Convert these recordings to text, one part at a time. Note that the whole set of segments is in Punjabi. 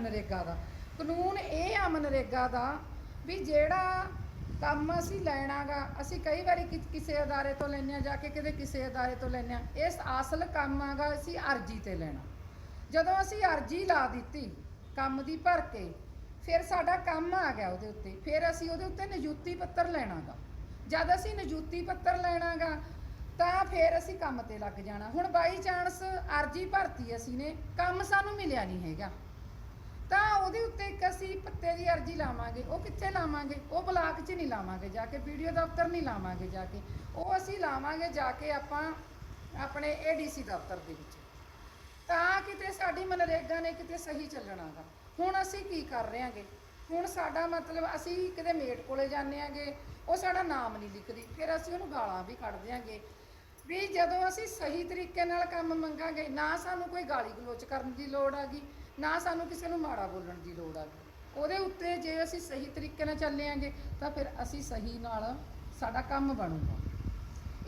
ਮਨਰੇਗਾ ਦਾ। ਕਾਨੂੰਨ ਇਹ ਆ ਮਨਰੇਗਾ ਦਾ ਵੀ ਜਿਹੜਾ ਕੰਮ ਅਸੀਂ ਲੈਣਾਗਾ, ਅਸੀਂ ਕਈ ਵਾਰੀ ਕਿ- ਕਿਸੇ ਅਦਾਰੇ ਤੋਂ ਲੈਂਦੇ ਆ ਜਾ ਕੇ ਕਿਤੇ ਕਿਸੇ ਅਦਾਰੇ ਤੋਂ ਲੈਂਦੇ ਆ ਇਸ ਅਸਲ ਕੰਮ ਆਗਾ ਅਸੀਂ ਅਰਜੀ ਤੇ ਲੈਣਾ। ਜਦੋਂ ਅਸੀਂ ਅਰਜੀ ਲਾ ਦਿੱਤੀ, ਕੰਮ ਦੀ ਭਰ ਕੇ, ਫਿਰ ਸਾਡਾ ਕੰਮ ਆ ਗਿਆ ਉਹਦੇ ਉੱਤੇ। ਫਿਰ ਅਸੀਂ ਉਹਦੇ ਉੱਤੇ ਨਿਯੁਕਤੀ ਪੱਤਰ ਲੈਣਾਗਾ। ਜਦ ਅਸੀਂ ਨਿਯੁਕਤੀ ਪੱਤਰ ਲੈਣਾਗਾ, ਤਾਂ ਫਿਰ ਅਸੀਂ ਕੰਮ ਤੇ ਲੱਗ ਜਾਣਾ। ਹੁਣ ਬਾਈ ਚਾਂਸ ਅਰਜੀ ਭਰਤੀ ਅਸੀਂ ਨੇ, ਕੰਮ ਸਾਨੂੰ ਮਿਲਿਆ ਨਹੀਂ ਹੈਗਾ। ਤਾਂ ਉਹਦੇ ਉੱਤੇ ਇੱਕ ਅਸੀਂ ਪੱਤੇ ਦੀ ਅਰਜੀ ਲਾਵਾਂਗੇ, ਉਹ ਕਿੱਥੇ ਲਾਵਾਂਗੇ? ਉਹ ਬਲਾਕ 'ਚ ਨਹੀਂ ਲਾਵਾਂਗੇ ਜਾ ਕੇ, ਵੀਡੀਓ ਦਫ਼ਤਰ ਨਹੀਂ ਲਾਵਾਂਗੇ ਜਾ ਕੇ। ਉਹ ਅਸੀਂ ਲਾਵਾਂਗੇ ਜਾ ਕੇ ਆਪਾਂ ਆਪਣੇ ਏਡੀਸੀ ਦਫ਼ਤਰ ਦੇ ਵਿੱਚ। ਤਾਂ ਕਿਤੇ ਸਾਡੀ ਮਨਰੇਗਾ ਨੇ ਕਿਤੇ ਸਹੀ ਚੱਲਣਾਗਾ। ਹੁਣ ਅਸੀਂ ਕੀ ਕਰ ਰਹੇ ਹਾਂਗੇ ਹੁਣ ਸਾਡਾ ਮਤਲਬ ਅਸੀਂ ਕਿਤੇ ਮੇਟ ਕੋਲੇ ਜਾਂਦੇ ਆਂਗੇ ਉਹ ਸਾਡਾ ਨਾਮ ਨਹੀਂ ਲਿਖਦੀ। ਫਿਰ ਅਸੀਂ ਉਹਨੂੰ ਗਾਲਾਂ ਵੀ ਕੱਢਦੇ ਆਂਗੇ ਵੀ ਜਦੋਂ ਅਸੀਂ ਸਹੀ ਤਰੀਕੇ ਨਾਲ ਕੰਮ ਮੰਗਾਂਗੇ, ਨਾ ਸਾਨੂੰ ਕੋਈ ਗਾਲੀ ਗਲੋਚ ਕਰਨ ਦੀ ਲੋੜ ਆਗੀ। ਨਾ ਸਾਨੂੰ ਕਿਸੇ ਨੂੰ ਮਾੜਾ ਬੋਲਣ ਦੀ ਲੋੜ ਆ। ਉਹਦੇ ਉੱਤੇ ਜੇ ਅਸੀਂ ਸਹੀ ਤਰੀਕੇ ਨਾਲ ਚੱਲੇ ਆਂਗੇ, ਤਾਂ ਫਿਰ ਅਸੀਂ ਸਹੀ ਨਾਲ ਸਾਡਾ ਕੰਮ ਬਣੂਗਾ।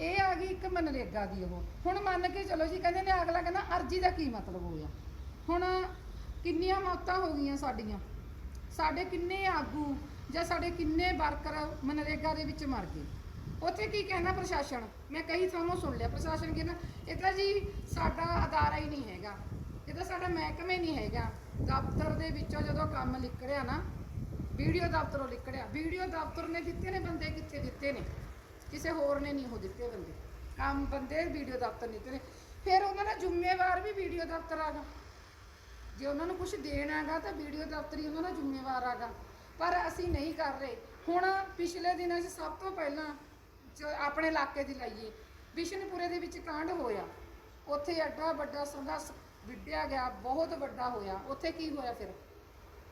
ਇਹ ਆ ਗਈ ਇੱਕ ਮਨਰੇਗਾ ਦੀ ਉਹ। ਹੁਣ ਮੰਨ ਕੇ ਚਲੋ ਜੀ, ਕਹਿੰਦੇ ਨੇ ਅਗਲਾ ਕਹਿੰਦਾ ਅਰਜੀ ਦਾ ਕੀ ਮਤਲਬ ਹੋਇਆ? ਹੁਣ ਕਿੰਨੀਆਂ ਮੌਤਾਂ ਹੋ ਗਈਆਂ ਸਾਡੀਆਂ? ਸਾਡੇ ਕਿੰਨੇ ਆਗੂ ਜਾਂ ਸਾਡੇ ਕਿੰਨੇ ਵਰਕਰ ਮਨਰੇਗਾ ਦੇ ਵਿੱਚ ਮਰ ਗਏ? ਉੱਥੇ ਕੀ ਕਹਿੰਦਾ ਪ੍ਰਸ਼ਾਸਨ? ਮੈਂ ਕਈ ਥਾਵਾਂ ਸੁਣ ਲਿਆ, ਪ੍ਰਸ਼ਾਸਨ ਕਹਿੰਦਾ, ਇਹ ਤਾਂ ਜੀ ਸਾਡਾ ਅਦਾਰਾ ਹੀ ਨਹੀਂ ਹੈਗਾ। ਇਹ ਸਾਡਾ ਮਹਿਕਮੇ ਨਹੀਂ ਹੈਗਾ, ਦਫ਼ਤਰ ਦੇ ਵਿੱਚੋਂ ਜਦੋਂ ਕੰਮ ਨਿਕਲਿਆ ਨਾ, ਵੀਡੀਓ ਦਫ਼ਤਰੋਂ ਲਿਖੜਿਆ ਵੀਡੀਓ ਦਫ਼ਤਰ ਨੇ ਦਿੱਤੇ ਨੇ ਬੰਦੇ ਕਿੱਥੇ ਦਿੱਤੇ ਨੇ? ਕਿਸੇ ਹੋਰ ਨੇ ਨਹੀਂ ਉਹ ਦਿੱਤੇ ਬੰਦੇ। ਕੰਮ ਬੰਦੇ ਵੀਡੀਓ ਦਫ਼ਤਰ ਨਹੀਂ ਦਿੱਤੇ ਨੇ। ਫਿਰ ਉਹਨਾਂ ਦਾ ਜ਼ਿੰਮੇਵਾਰ ਵੀ ਵੀਡੀਓ ਦਫ਼ਤਰ ਆਗਾ ਜੇ ਉਹਨਾਂ ਨੂੰ ਕੁਝ ਦੇਣਾਗਾ ਤਾਂ ਵੀਡੀਓ ਦਫ਼ਤਰ ਹੀ ਉਹਨਾਂ ਦਾ ਜ਼ਿੰਮੇਵਾਰ ਆਗਾ ਪਰ ਅਸੀਂ ਨਹੀਂ ਕਰ ਰਹੇ। ਹੁਣ ਪਿਛਲੇ ਦਿਨਾਂ 'ਚ ਸਭ ਤੋਂ ਪਹਿਲਾਂ ਆਪਣੇ ਇਲਾਕੇ ਦੀ ਲਾਈਏ, ਬਿਸ਼ਨਪੁਰੇ ਦੇ ਵਿੱਚ ਕਾਂਡ ਹੋਇਆ। ਉੱਥੇ ਐਡਾ ਵੱਡਾ ਸੰਘਰਸ਼ ਵਿੱਢਿਆ ਗਿਆ, ਬਹੁਤ ਵੱਡਾ ਹੋਇਆ। ਉੱਥੇ ਕੀ ਹੋਇਆ ਫਿਰ?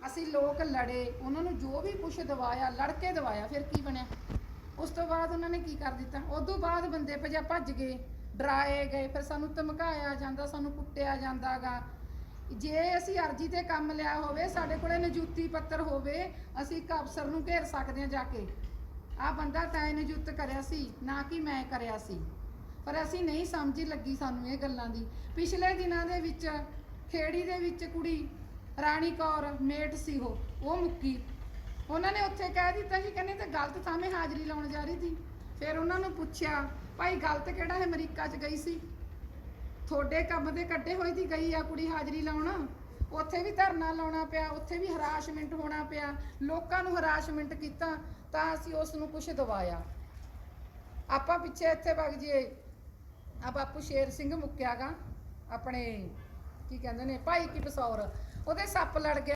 ਅਸੀਂ ਲੋਕ ਲੜੇ, ਉਹਨਾਂ ਨੂੰ ਜੋ ਵੀ ਕੁਝ ਦਵਾਇਆ ਲੜ ਕੇ ਦਵਾਇਆ, ਫਿਰ ਕੀ ਬਣਿਆ? ਉਸ ਤੋਂ ਬਾਅਦ ਉਹਨਾਂ ਨੇ ਕੀ ਕਰ ਦਿੱਤਾ? ਉਸ ਤੋਂ ਬਾਅਦ ਬੰਦੇ ਭਜਾ ਭੱਜ ਗਏ, ਡਰਾਏ ਗਏ, ਫਿਰ ਸਾਨੂੰ ਧਮਕਾਇਆ ਜਾਂਦਾ, ਸਾਨੂੰ ਕੁੱਟਿਆ ਜਾਂਦਾਗਾ। ਜੇ ਅਸੀਂ ਅਰਜੀ ਤੇ ਕੰਮ ਲਿਆ ਹੋਵੇ, ਸਾਡੇ ਕੋਲੇ ਨਿਯੁਕਤੀ ਪੱਤਰ ਹੋਵੇ, ਅਸੀਂ ਇੱਕ ਅਫਸਰ ਨੂੰ ਘੇਰ ਸਕਦੇ ਹਾਂ ਜਾ ਕੇ। ਆ ਬੰਦਾ ਤੈਅ ਨਿਯੁਕਤ ਕਰਿਆ ਸੀ, ਨਾ ਕਿ ਮੈਂ ਕਰਿਆ ਸੀ। ਪਰ ਅਸੀਂ ਨਹੀਂ ਸਮਝ ਲੱਗੀ ਸਾਨੂੰ ਇਹ ਗੱਲਾਂ ਦੀ। ਪਿਛਲੇ ਦਿਨਾਂ ਦੇ ਵਿੱਚ ਖੇੜੀ ਦੇ ਵਿੱਚ ਕੁੜੀ ਰਾਣੀ ਕੌਰ ਮੇਟ ਸੀ ਉਹ ਉਹ ਮੁੱਕੀ। ਉਹਨਾਂ ਨੇ ਉੱਥੇ ਕਹਿ ਦਿੱਤਾ ਸੀ, ਕਹਿੰਦੇ ਤੇ ਗਲਤ ਥਾਵੇਂ ਹਾਜ਼ਰੀ ਲਾਉਣ ਜਾ ਰਹੀ ਸੀ। ਫਿਰ ਉਹਨਾਂ ਨੂੰ ਪੁੱਛਿਆ, ਭਾਈ ਗਲਤ ਕਿਹੜਾ ਹੈ? ਅਮਰੀਕਾ 'ਚ ਗਈ ਸੀ। ਤੁਹਾਡੇ ਕੰਮ ਦੇ ਕੱਢੇ ਹੋਈ ਦੀ ਗਈ ਆ ਕੁੜੀ ਹਾਜ਼ਰੀ ਲਾਉਣਾ। ਉੱਥੇ ਵੀ ਧਰਨਾ ਲਾਉਣਾ ਪਿਆ, ਉੱਥੇ ਵੀ ਹਰਾਸ਼ਮੈਂਟ ਹੋਣਾ ਪਿਆ। ਲੋਕਾਂ ਨੂੰ ਹਰਾਸ਼ਮੈਂਟ ਕੀਤਾ ਤਾਂ ਅਸੀਂ ਉਸ ਨੂੰ ਕੁਝ ਦਵਾਇਆ। ਆਪਾਂ ਪਿੱਛੇ ਇੱਥੇ ਵਗ ਜੀਏ ਆ ਬਾਪੂ ਸ਼ੇਰ ਸਿੰਘ ਮੁੱਕਿਆਗਾ, ਆਪਣੇ ਕੀ ਕਹਿੰਦੇ ਨੇ, ਭਾਈ ਕੀ ਬਸੌਰ, ਉਹਦੇ ਸੱਪ ਲੜ ਗਿਆ